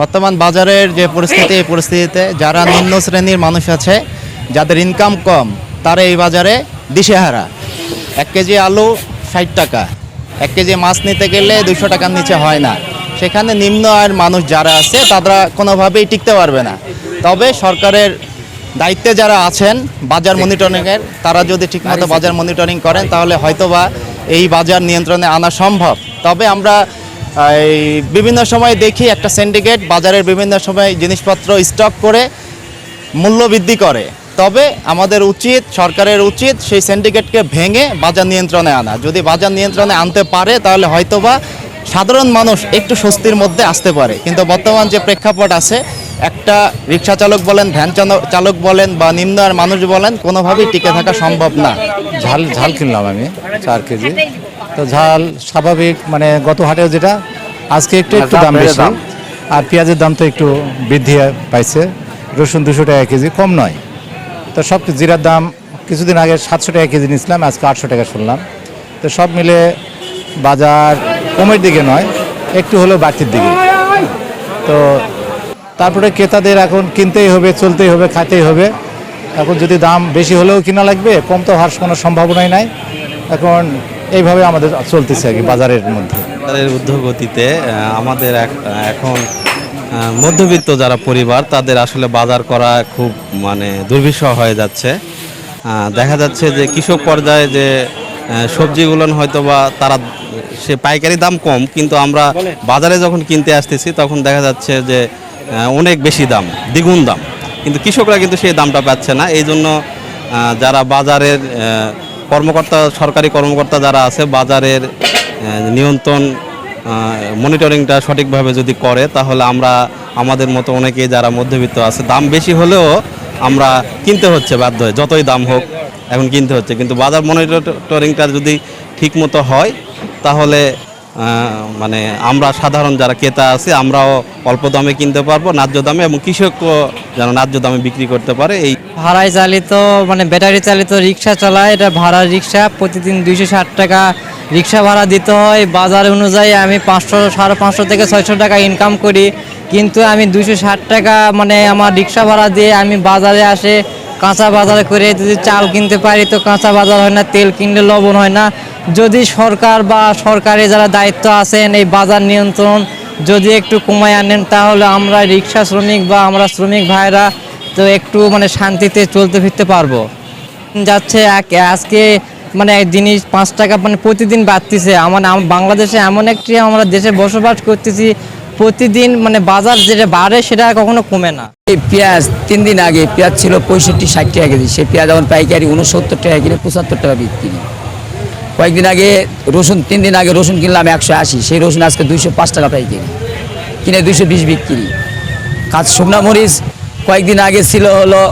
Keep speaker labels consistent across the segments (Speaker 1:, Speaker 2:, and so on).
Speaker 1: বর্তমান বাজারের যে পরিস্থিতি এই পরিস্থিতিতে যারা নিম্ন শ্রেণির মানুষ আছে যাদের ইনকাম কম তারা এই বাজারে দিশেহারা। এক কেজি আলু ষাট টাকা। এক কেজি মাছ নিতে গেলে দুশো টাকার নিচে হয় না। সেখানে নিম্ন আয়ের মানুষ যারা আছে তারা কোনোভাবেই টিকতে পারবে না। তবে সরকারের দায়িত্বে যারা আছেন বাজার মনিটরিংয়ের তারা যদি ঠিকমতো বাজার মনিটরিং করেন তাহলে হয়তোবা এই বাজার নিয়ন্ত্রণে আনা সম্ভব। তবে আমরা এই বিভিন্ন সময় দেখি একটা সিন্ডিকেট বাজারের বিভিন্ন সময় জিনিসপত্র স্টক করে, মূল্য বৃদ্ধি করে। তবে আমাদের উচিত, সরকারের উচিত সেই সিন্ডিকেটকে ভেঙে বাজার নিয়ন্ত্রণে আনা। যদি বাজার নিয়ন্ত্রণে আনতে পারে, তাহলে হয়তোবা সাধারণ মানুষ একটু স্বস্তির মধ্যে আসতে পারে। কিন্তু বর্তমান যে প্রেক্ষাপট আছে, একটা রিক্সা চালক বলেন, ভ্যান চালক- বলেন বা নিম্ন আর মানুষ বলেন, কোনোভাবেই টিকে থাকা সম্ভব না।
Speaker 2: ঝাল ঝাল কিনলাম আমি, চার কেজি। তো ঝাল স্বাভাবিক মানে গত হাটেও যেটা আজকে একটু একটু দাম বেশি। আর পেঁয়াজের দাম তো একটু বৃদ্ধি পাইছে রসুন দুশো টাকা কেজি কম নয়। তো সব জিরার দাম কিছুদিন আগে সাতশো টাকা কেজি নিয়েছিলাম আজকে আটশো টাকা শুনলাম। তো সব মিলে বাজার কমের দিকে নয় একটু হলেও বাড়তির দিকে। তো তারপরে ক্রেতাদের এখন কিনতেই হবে চলতেই হবে খাইতেই হবে। এখন যদি দাম বেশি হলেও কিনা লাগবে কম তো হওয়ার কোনো সম্ভাবনাই নাই। এখন এইভাবে আমাদের চলতেছে আর কি বাজারের মধ্যে।
Speaker 3: সরকারের ঊর্ধ্বগতিতে আমাদের এখন মধ্যবিত্ত যারা পরিবার, তাদের আসলে বাজার করা খুব মানে দুর্বিষহ হয়ে যাচ্ছে। দেখা যাচ্ছে যে কৃষক পর্যায়ে যে সবজিগুলো হয়তো বা তারা, সে পাইকারি দাম কম, কিন্তু আমরা বাজারে যখন কিনতে আসতেছি, তখন দেখা যাচ্ছে যে অনেক বেশি দাম, দ্বিগুণ দাম। কিন্তু কৃষকরা কিন্তু সেই দামটা পাচ্ছে না। এই জন্য যারা বাজারের কর্মকর্তা, সরকারি কর্মকর্তা যারা আছে, বাজারের নিয়ন্ত্রণ মনিটরিংটা সঠিকভাবে যদি করে, তাহলে আমরা, আমাদের মতো অনেকে যারা মধ্যবিত্ত আছে, দাম বেশি হলেও আমরা কিনতে হচ্ছে বাধ্য হয়ে, যতই দাম হোক, এখন কিনতে হচ্ছে। কিন্তু বাজার মনিটরিংটা যদি ঠিক মতো হয়, তাহলে মানে আমরা সাধারণ যারা ক্রেতা আছে, আমরাও অল্প দামে কিনতে পারব, ন্যায্য দামে এবং কৃষকও যেন ন্যায্য দামে বিক্রি করতে পারে। এই
Speaker 4: ভাড়ায় চালিত মানে ব্যাটারি চালিত রিক্সা চালায়, এটা ভাড়া রিক্সা, প্রতিদিন দুইশো ষাট টাকা রিক্সা ভাড়া দিতে হয়। বাজার অনুযায়ী আমি পাঁচশো, সাড়ে পাঁচশো থেকে ছয়শো টাকা ইনকাম করি। কিন্তু আমি দুইশো ষাট টাকা মানে আমার রিক্সা ভাড়া দিয়ে আমি বাজারে আসে কাঁচা বাজার করে যদি চাল কিনতে পারি, তো কাঁচা বাজার হয় না, তেল কিনলে লবণ হয় না। যদি সরকার বা সরকারি যারা দায়িত্ব আছেন এই বাজার নিয়ন্ত্রণ যদি একটু কমায় আনেন, তাহলে আমরা রিক্সা শ্রমিক বা আমরা শ্রমিক ভাইরা তো একটু মানে শান্তিতে চলতে ফিরতে পারব। যাচ্ছে আজকে মানে জিনিস, পাঁচ টাকা মানে প্রতিদিন বাড়তিছে। আমার আম- বাংলাদেশে এমন একটি আমরা দেশে বসবাস করতেছি প্রতিদিন মানে বাজার যেটা বাড়ে, সেটা কখনো কমে না।
Speaker 5: এই পেঁয়াজ, তিন দিন আগে পেঁয়াজ ছিল পঁয়ষট্টি, ষাট টাকা কেজি। সেই পেঁয়াজ এখন পাইকারি উনসত্তর টাকা কিনে পঁচাত্তর টাকা বিক্রি। কয়েকদিন আগে রসুন, তিন দিন আগে রসুন কিনলাম একশো আশি। সেই রসুন আজকে দুইশো পাঁচ টাকা পাইকারি। কিনে দুইশো বিশ বিক্রি। কাজ শুকনা মরিচ কয়েকদিন আগে ছিল হলো,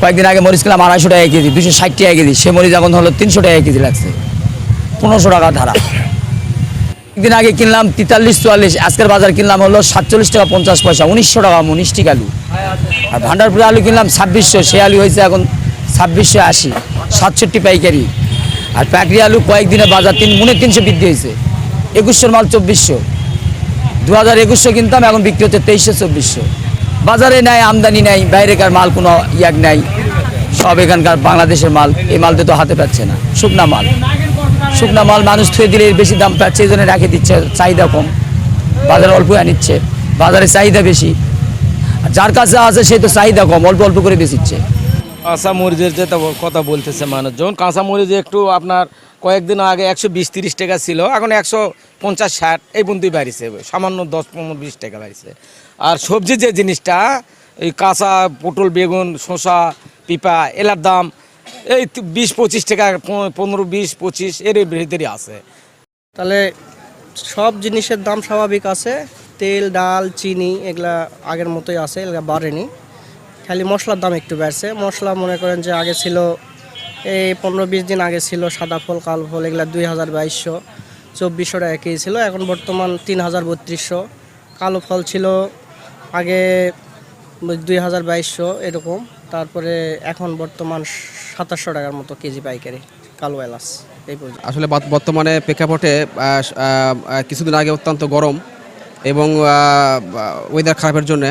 Speaker 5: কয়েকদিন আগে মরিচ কিনলাম আড়াইশো টাকা কেজি দুশো ষাট টাকা কেজি। সে মরিচ এখন হলো তিনশো টাকা কেজি লাগছে। পনেরোশো টাকা ধারা। একদিন আগে কিনলাম তেতাল্লিশ, চুয়াল্লিশ, আজকের বাজার কিনলাম হলো সাতচল্লিশ টাকা পঞ্চাশ পয়সা, উনিশশো টাকা, উনিশটি আলু। আর ভান্ডারপুরে আলু কিনলাম ছাব্বিশশো সে আলু হয়েছে এখন ছাব্বিশশো আশি, সাতষট্টি পাইকারি। আর প্যাকরি আলু কয়েকদিনে বাজার তিন মনে তিনশো বৃদ্ধি হয়েছে। একুশশোর মাল চব্বিশশো। দু হাজার একুশশো কিনতাম, এখন বিক্রি হচ্ছে তেইশশো, চব্বিশশো। বাজারে নাই, আমদানি নাই, বাইরেকার মাল কোনো ইয়াক নাই। সব এখানকার বাংলাদেশের মাল, এই মাল তো হাতে পাচ্ছে না, শুকনা মাল। শুকনা মাল মানুষ থুয়ে দিলে বেশি দাম পাচ্ছে, এই জন্য রেখে দিচ্ছে, চাহিদা কম। বাজারে অল্প আনিচ্ছে বাজারে চাহিদা বেশি। যার কাছে আছে, সে তো চাহিদা কম, অল্প অল্প করে বেচিচ্ছে।
Speaker 6: কাঁচা মরিচের যে কথা বলতেছে মানুষজন, কাঁচা মরিচ একটু আপনার কয়েকদিন আগে একশো বিশ তিরিশ টাকা ছিল, এখন একশো পঞ্চাশ ষাট, এই পর্যন্তই বাড়িছে, সামান্য দশ পনেরো বিশ টাকা বাড়িছে। আর সবজি যে জিনিসটা, এই কাঁচা পটল, বেগুন, শসা, পিপা, এলার দাম এই বিশ পঁচিশ টাকা পনেরো- বিশ পঁচিশ এর ভিতরে আছে।
Speaker 7: তাহলে সব জিনিসের দাম স্বাভাবিক আছে। তেল, ডাল, চিনি, এগুলা আগের মতোই আছে, এগুলা বাড়েনি। খালি মশলার দাম একটু বাড়ছে। মশলা মনে করেন যে আগে ছিল, এই পনেরো বিশ দিন আগে ছিল সাদা ফল, কাল ফল, এগুলা দুই হাজার বাইশশো, চব্বিশশো টাকা ছিল। এখন বর্তমান তিন হাজার বত্রিশশো। কালো ফল ছিল আগে দুই হাজার বাইশশো, এরকম। তারপরে এখন বর্তমান সাতাশশো টাকার মতো কেজি পাইকারি, কালো এলাচ, এই পর্যন্ত।
Speaker 8: আসলে বর্তমানে প্রেক্ষাপটে কিছুদিন আগে অত্যন্ত গরম এবং ওয়েদার খারাপের জন্য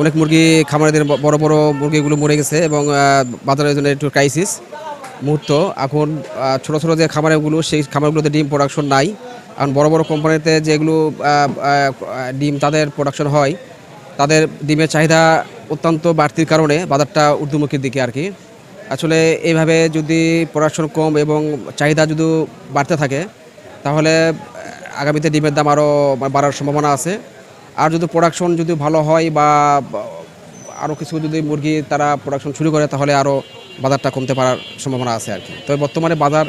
Speaker 8: অনেক মুরগি খামারিদের বড় বড় মুরগিগুলো মরে গেছে এবং বাজারের জন্য একটু ক্রাইসিস মুহূর্ত। এখন ছোট ছোট যে খামারগুলো, সেই খামারগুলোতে ডিম প্রোডাকশন নাই। কারণ বড় বড় কোম্পানিতে যেগুলো ডিম তাদের প্রোডাকশন হয়, তাদের ডিমের চাহিদা অত্যন্ত বাড়তির কারণে বাজারটা ঊর্ধ্বমুখীর দিকে আর কি। আসলে এইভাবে যদি প্রোডাকশন কম এবং চাহিদা যদি বাড়তে থাকে, তাহলে আগামীতে ডিমের দাম আরও বাড়ার সম্ভাবনা আছে। আর যদি প্রোডাকশন যদি ভালো হয় বা আরও কিছু যদি মুরগি তারা প্রোডাকশন শুরু করে, তাহলে আরও বাজারটা কমতে পারার সম্ভাবনা আছে আর কি। তবে বর্তমানে বাজার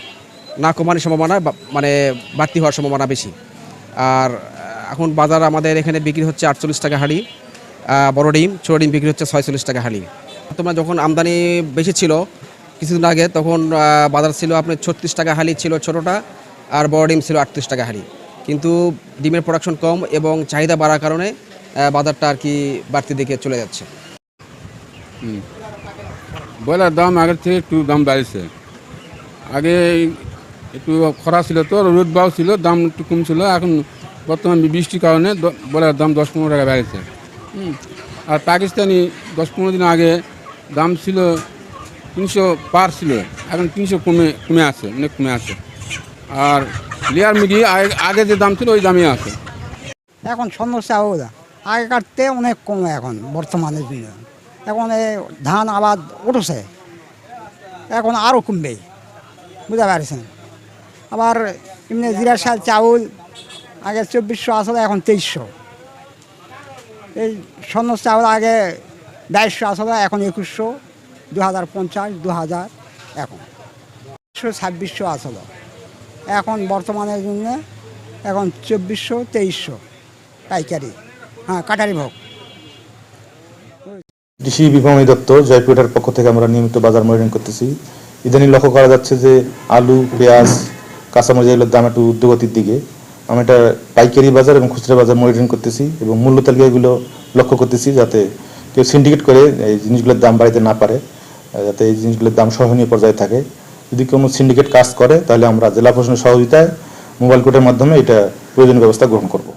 Speaker 8: না কমানোর সম্ভাবনা মানে বাড়তি হওয়ার সম্ভাবনা বেশি। আর, এখন বাজার আমাদের এখানে বিক্রি হচ্ছে আটচল্লিশ টাকা হাঁড়ি। বড় ডিম, ছোটো ডিম বিক্রি হচ্ছে ছয়চল্লিশ টাকা হালি বর্তমানে যখন আমদানি বেশি ছিল, কিছুদিন আগে তখন বাজার ছিল আপনার ছত্রিশ টাকা হালি ছিল ছোটোটা, আর বড় ডিম ছিল আটত্রিশ টাকা হালি। কিন্তু ডিমের প্রোডাকশন কম এবং চাহিদা বাড়ার কারণে বাজারটা আর কি বাড়তি দিকে চলে যাচ্ছে।
Speaker 9: ব্রয়লার দাম আগের থেকে একটু দাম বাড়ছে। আগে একটু খরা ছিল তো, রোদ বাউ ছিল, দাম একটু কম ছিল। এখন বর্তমান বৃষ্টির কারণে ব্রয়লার দাম দশ পনেরো টাকা বেড়েছে। আর পাকিস্তানি দশ পনেরো দিন আগে দাম ছিল তিনশো পার ছিল, এখন তিনশো কমে কমে আছে, অনেক কমে আছে। আর লেয়ার মুরগি আগে যে দাম ছিল, ওই দামই আছে।
Speaker 10: এখন সমস্যা ওরা আগেকার থেকে অনেক কমে এখন, বর্তমানে এখন ধান, আবাদ উঠেছে, এখন আরও কমবে, বুঝতে পারছেন? আবার এমনি জিরা সাল, চাউল, আগে চব্বিশশো, আসলে এখন তেইশশো। এই স্বর্ণ চাউল আগে বাইশশো আসলে এখন একুশশো দু হাজার পঞ্চাশ দু হাজার এখন ছাব্বিশশো আসলে। এখন বর্তমানের জন্য এখন চব্বিশশো, তেইশশো পাইকারি। হ্যাঁ কাটারি ভোগ।
Speaker 11: কৃষি বিভামী দত্ত জয়পুরের পক্ষ থেকে আমরা নিয়মিত বাজার মনিটরিং করতেছি। ইদানিং লক্ষ্য করা যাচ্ছে যে আলু, পেঁয়াজ, কাঁচামরিচ এগুলোর দাম একটু ঊর্ধ্বগতির দিকে। আমরা এটা পাইকারি বাজার এবং খুচরা বাজার মনিটরিং করতেছি এবং মূল্য তালিকাগুলো লক্ষ্য করতেছি যাতে কেউ সিন্ডিকেট করে এই জিনিসগুলোর দাম বাড়াইতে না পারে যাতে এই জিনিসগুলোর দাম সহনীয় পর্যায়ে থাকে। যদি কোনো সিন্ডিকেট কাজ করে, তাহলে আমরা জেলা প্রশাসনের সহযোগিতায় মোবাইল কোর্টের মাধ্যমে এটা প্রয়োজনীয় ব্যবস্থা গ্রহণ করব।